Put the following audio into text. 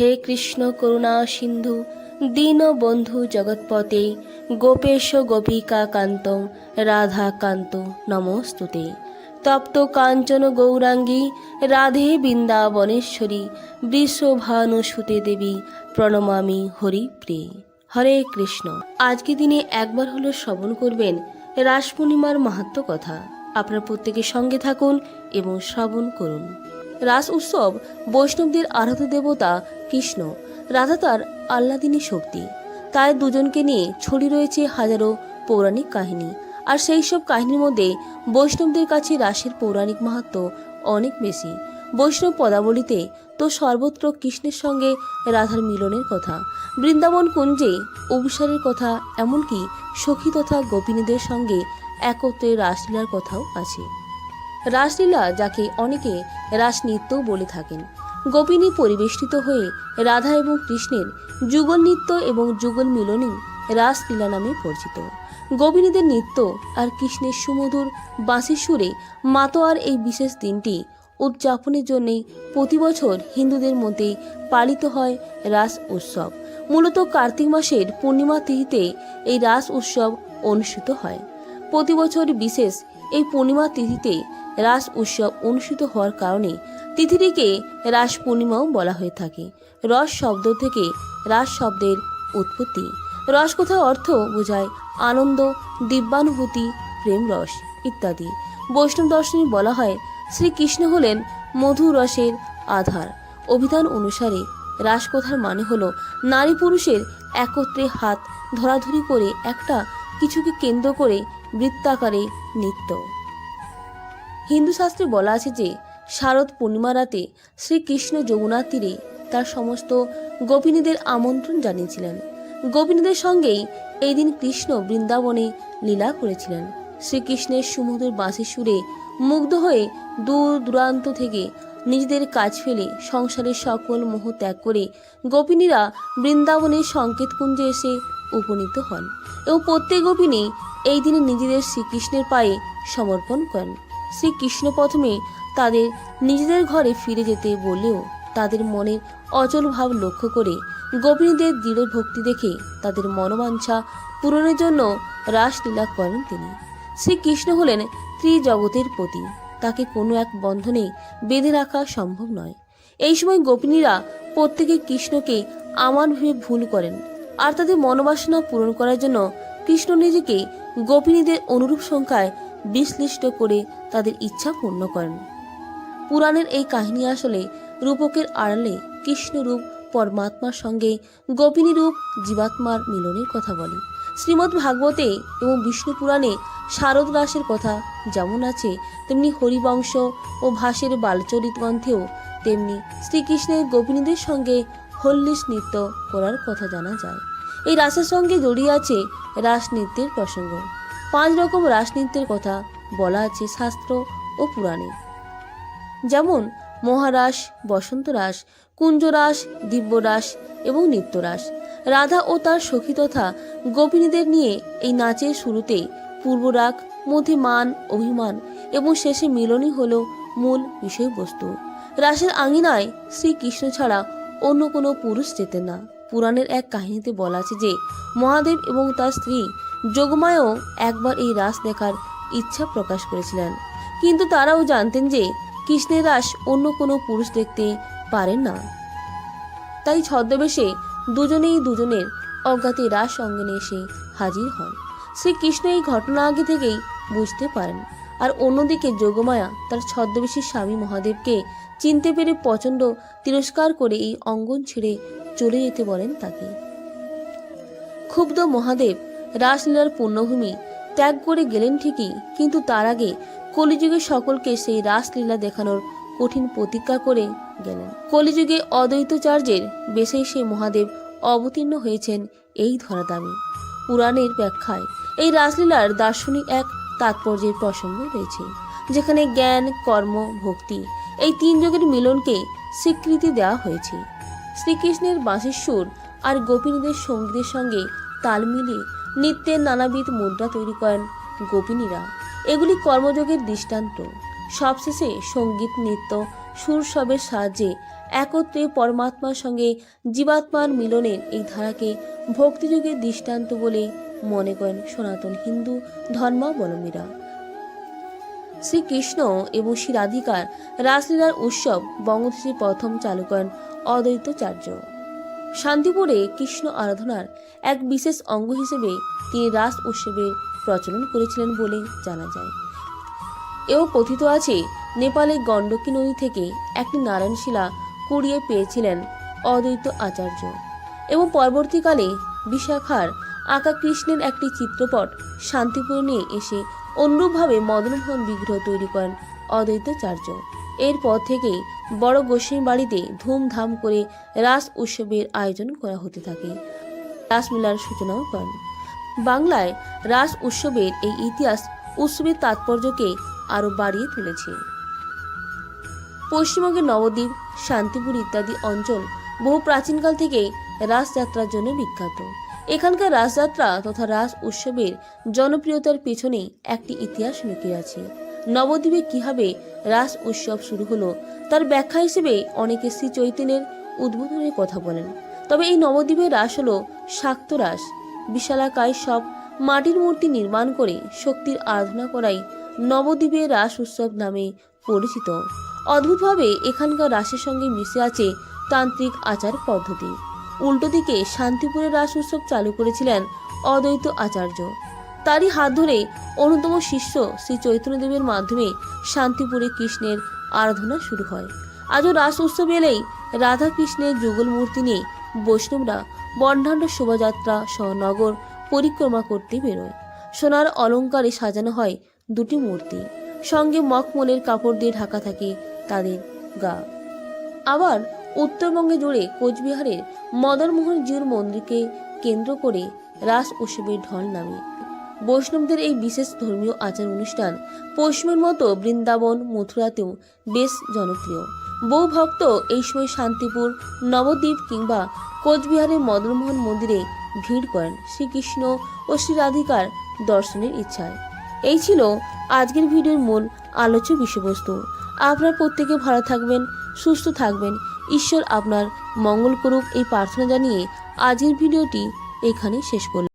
হে কৃষ্ণ করুণা সিন্ধু দীনবন্ধু জগৎপতে, গোপেশ গোপিকা কান্ত, রাধা কান্ত, নমস্তুতে। তপ্ত কাঞ্চন গৌরাঙ্গী, রাধে বৃন্দাবনেশ্বরী বৃষভানু সুতে দেবী, প্রণমামি হরিপ্রিয়ে। হরে কৃষ্ণ। আজকে দিনে একবার হলো শ্রবণ করবেন রাস পূর্ণিমার মাহাত্ম কথা। আপনার প্রত্যেকের সঙ্গে থাকুন এবং শ্রবণ করুন। রাস উৎসব, বৈষ্ণবদের আরাধ্য দেবতা কৃষ্ণ। রাধা তার আহ্লাদিনী শক্তি। তাই দুজনকে নিয়ে ছড়ি রয়েছে হাজারো পৌরাণিক কাহিনী। আর সেই সব কাহিনীর মধ্যে বৈষ্ণবদের কাছে রাসের পৌরাণিক মাহাত্ম অনেক বেশি। বৈষ্ণব পদাবলিতে তো সর্বত্র কৃষ্ণের সঙ্গে রাধার মিলনের কথা। বৃন্দাবন কুঞ্জে অভিসারের কথা, এমনকি সখী তথা গোপিনীদের সঙ্গে একত্রে রাসলীলার কথাও আছে। রাসলীলা যাকে অনেকে রাসনৃত্যও বলে থাকেন। গোপিনী পরিবেষ্টিত হয়ে রাধা এবং কৃষ্ণের যুগল নৃত্য এবং যুগল মিলনই রাসলীলা নামে পরিচিত। গোপিনীদের নৃত্য আর কৃষ্ণের সুমধুর বাঁশির সুরে মাতোয়ার এই বিশেষ দিনটি উদযাপনের জন্যই প্রতি বছর হিন্দুদের মধ্যে পালিত হয় রাস উৎসব। মূলত কার্তিক মাসের পূর্ণিমা তিথিতে এই রাস উৎসব অনুষ্ঠিত হয়। প্রতি বছর বিশেষ এই পূর্ণিমা তিথিতে রাস উৎসব অনুষ্ঠিত হওয়ার কারণে তিথিটিকে রাস পূর্ণিমাও বলা হয়ে থাকে। রস শব্দ থেকে রাস শব্দের উৎপত্তি। রস কথার অর্থ বোঝায় আনন্দ, দিব্যানুভূতি, প্রেম রস ইত্যাদি। বৈষ্ণব দর্শনে বলা হয়, শ্রীকৃষ্ণ হলেন মধু রসের আধার। অভিধান অনুসারে রাসকথার মানে হলো নারী পুরুষের একত্রে হাত ধরাধরি করে একটা কিছুকে কেন্দ্র করে বৃত্তাকারে নৃত্য। হিন্দু শাস্ত্রে বলা আছে যে, শারদ পূর্ণিমা রাতে শ্রীকৃষ্ণ যমুনার তীরে তার সমস্ত গোপিনীদের আমন্ত্রণ জানিয়েছিলেন। গোপিনীদের সঙ্গেই এই দিন কৃষ্ণ বৃন্দাবনে লীলা করেছিলেন। শ্রীকৃষ্ণের সুমধুর বাঁশির সুরে মুগ্ধ হয়ে দূর দূরান্ত থেকে নিজেদের কাজ ফেলে সংসারের সকল মোহ ত্যাগ করে গোপিনীরা বৃন্দাবনের সংকেত কুঞ্জে এসে উপনীত হন এবং প্রত্যেক গোপিনী এই দিনে নিজেদের শ্রীকৃষ্ণের পায়ে সমর্পণ করেন। শ্রীকৃষ্ণ প্রথমে তাদের নিজেদের ঘরে ফিরে যেতে বললেও তাদের মনের অচল ভাব লক্ষ্য করে গোপিনীদের দৃঢ় ভক্তি দেখে তাদের মনোবাঞ্ছা পূরণের জন্য রাসলীলা করেন তিনি। শ্রীকৃষ্ণ হলেন ত্রিজগতের প্রতি তাকে কোনো এক বন্ধনে বেঁধে রাখা সম্ভব নয়। এই সময় গোপিনীরা প্রত্যেকে কৃষ্ণকে আমার ভেবে ভুল করেন আর তাদের মনোবাসনা পূরণ করার জন্য কৃষ্ণ নিজেকে গোপিনীদের অনুরূপ সংখ্যায় বিশ্লিষ্ট করে তাদের ইচ্ছা পূর্ণ করেন। পুরাণের এই কাহিনী আসলে রূপকের আড়ালে কৃষ্ণরূপ, পরমাত্মার সঙ্গে গোপিনী রূপ জীবাত্মার মিলনের কথা বলে। শ্রীমদ্ ভাগবতে এবং বিষ্ণু পুরাণে শারদ রাসের কথা যেমন আছে, তেমনি হরিবংশ ও ভাসের বালচরিত গ্রন্থেও তেমনি শ্রীকৃষ্ণের গোপিনীদের সঙ্গে হল্লিস নৃত্য করার কথা জানা যায়। এই রাসের সঙ্গে জড়িয়ে আছে রাস নৃত্যের প্রসঙ্গ। পাঁচ রকম রাসনৃত্যের কথা বলা আছে শাস্ত্র ও পুরাণে। যেমন মহারাস, বসন্তরাস, কুঞ্জরাস, দিব্যরাস এবং নৃত্যরাস। রাধা ও তার সখী তথা গোপিনীদের নিয়ে এই নাচের শুরুতে পূর্বরাগ মধ্যে মান অভিমান এবং শেষে মিলনই হল মূল বিষয়বস্তু। রাসের আঙিনায় শ্রীকৃষ্ণ ছাড়া অন্য কোনো পুরুষ যেতেন না। পুরাণের এক কাহিনীতে বলা আছে যে মহাদেব এবং তার স্ত্রী যোগমায়ও একবার এই রাস দেখার ইচ্ছা প্রকাশ করেছিলেন। কিন্তু তারাও জানতেন যে কৃষ্ণের রাস অন্য কোনো পুরুষ দেখতে পারেন না। তাই ছদ্মবেশে দুজনেই দুজনের অজ্ঞাতে রাস অঙ্গনে এসে হাজির হন। শ্রীকৃষ্ণ এই ঘটনা আগে থেকেই বুঝতে পারেন। আর অন্যদিকে যোগমায়া তার ছদ্মবেশী স্বামী মহাদেবকে চিনতে পেরে প্রচণ্ড তিরস্কার করে এই অঙ্গন ছেড়ে চলে যেতে বলেন তাকে। ক্ষুব্ধ মহাদেব রাসলীলার পূর্ণভূমি ত্যাগ করে গেলেন ঠিকই, কিন্তু তার আগে কলিযুগে সকলকে সেই রাসলীলা দেখানোর কঠিন প্রতিজ্ঞা করে গেলেন। কলিযুগে অদ্বৈতচার্যের বেশেই সেই মহাদেব অবতীর্ণ হয়েছেন এই ধরাদামে পুরাণের ব্যাখ্যায় এই রাসলীলার দার্শনিক এক তাৎপর্যের প্রসঙ্গ রয়েছে, যেখানে জ্ঞান, কর্ম, ভক্তি এই তিন যোগের মিলনকে স্বীকৃতি দেওয়া হয়েছে। শ্রীকৃষ্ণের বাঁশির সুর আর গোপিনীদের সঙ্গীতের সঙ্গে তাল মিলিয়ে নৃত্যের নানাবিধ মুদ্রা তৈরি করেন গোপিনীরা। এগুলি কর্মযোগের দৃষ্টান্ত। সবশেষে সংগীত, নৃত্য, সুরসবের সাহায্যে একত্রে পরমাত্মার সঙ্গে জীবাত্মার মিলনের এই ধারাকে ভক্তিযুগের দৃষ্টান্ত বলে মনে করেন সনাতন হিন্দু ধর্মাবলম্বীরা। শ্রীকৃষ্ণ এবং শ্রী রাধিকার রাসলীলার উৎসব বঙ্গদেশে প্রথম চালু করেন অদ্বৈতাচার্য। শান্তিপুরে কৃষ্ণ আরাধনার এক বিশেষ অঙ্গ হিসেবে তিনি রাস উৎসবের প্রচলন করেছিলেন বলে জানা যায়। এও কথিত আছে, নেপালের গণ্ডকী নদী থেকে একটি নারায়ণশিলা কুড়িয়ে পেয়েছিলেন অদ্বৈত আচার্য এবং পরবর্তীকালে বিশাখার আঁকা কৃষ্ণের একটি চিত্রপট শান্তিপুরে নিয়ে এসে অনুরূপভাবে মদনমোহন বিগ্রহ তৈরি করেন অদ্বৈতাচার্য এরপর থেকেই বড় গোস্বামী বাড়িতে ধুমধাম করে রাস উৎসবের আয়োজন করা হতে থাকে। রাসমেলার সূচনাও করেন। বাংলায় রাস উৎসবের এই ইতিহাস উৎসবের তাৎপর্যকে আরও বাড়িয়ে তুলেছে। পশ্চিমবঙ্গের নবদ্বীপ, শান্তিপুর ইত্যাদি অঞ্চল বহু প্রাচীনকাল থেকেই রাসযাত্রার জন্য বিখ্যাত। এখানকার রাসযাত্রা তথা রাস উৎসবের জনপ্রিয়তার পেছনে একটি ইতিহাস লুকিয়ে আছে। নবদ্বীপে কীভাবে রাস উৎসব শুরু হলো, তার ব্যাখ্যা হিসেবে অনেকে শ্রী চৈতন্যের উদ্বোধনের কথা বলেন। তবে এই নবদ্বীপের রাস হলো শাক্ত রাস। বিশালাকায় সব মাটির মূর্তি নির্মাণ করে শক্তির আরাধনা করাই নবদ্বীপের রাস উৎসব নামে পরিচিত। অদ্ভুতভাবে এখানকার রাসের সঙ্গে মিশে আছে তান্ত্রিক আচার পদ্ধতি। উল্টো দিকে শান্তিপুরের রাস উৎসব চালু করেছিলেন অদ্বৈত আচার্য। তারই হাত ধরে অন্যতম শিষ্য শ্রী চৈতন্যদেবের মাধ্যমে শান্তিপুরে কৃষ্ণের আরাধনা শুরু হয়। আজও রাস উৎসব এলেই রাধা কৃষ্ণের যুগল মূর্তি নিয়ে বৈষ্ণবরা বর্ণাঢ্য শোভাযাত্রা সহ নগর পরিক্রমা করতে বেরোয়। সোনার অলঙ্কারে সাজানো হয় দুটি মূর্তি। সঙ্গে মখমলের কাপড় দিয়ে ঢাকা থাকে তাদের গা। আবার উত্তরবঙ্গে জুড়ে কোচবিহারের মদনমোহন জিউর মন্দিরকে কেন্দ্র করে রাস উৎসবের ঢল নামে। বৈষ্ণবদের এই বিশেষ ধর্মীয় আচার অনুষ্ঠান পশ্চিমের মতো বৃন্দাবন, মথুরাতেও বেশ জনপ্রিয়। বহু ভক্ত এই সময় শান্তিপুর, নবদ্বীপ কিংবা কোচবিহারের মদনমোহন মন্দিরে ভিড় করেন শ্রীকৃষ্ণ ও শ্রীরাধিকার দর্শনের ইচ্ছায়। এই ছিল আজকের ভিডিওর মূল আলোচ্য বিষয়বস্তু। আপনার প্রত্যেকে ভালো থাকবেন, সুস্থ থাকবেন। ঈশ্বর আপনার মঙ্গল করুক এই প্রার্থনা জানিয়ে আজকের ভিডিওটি এখানে শেষ করলাম।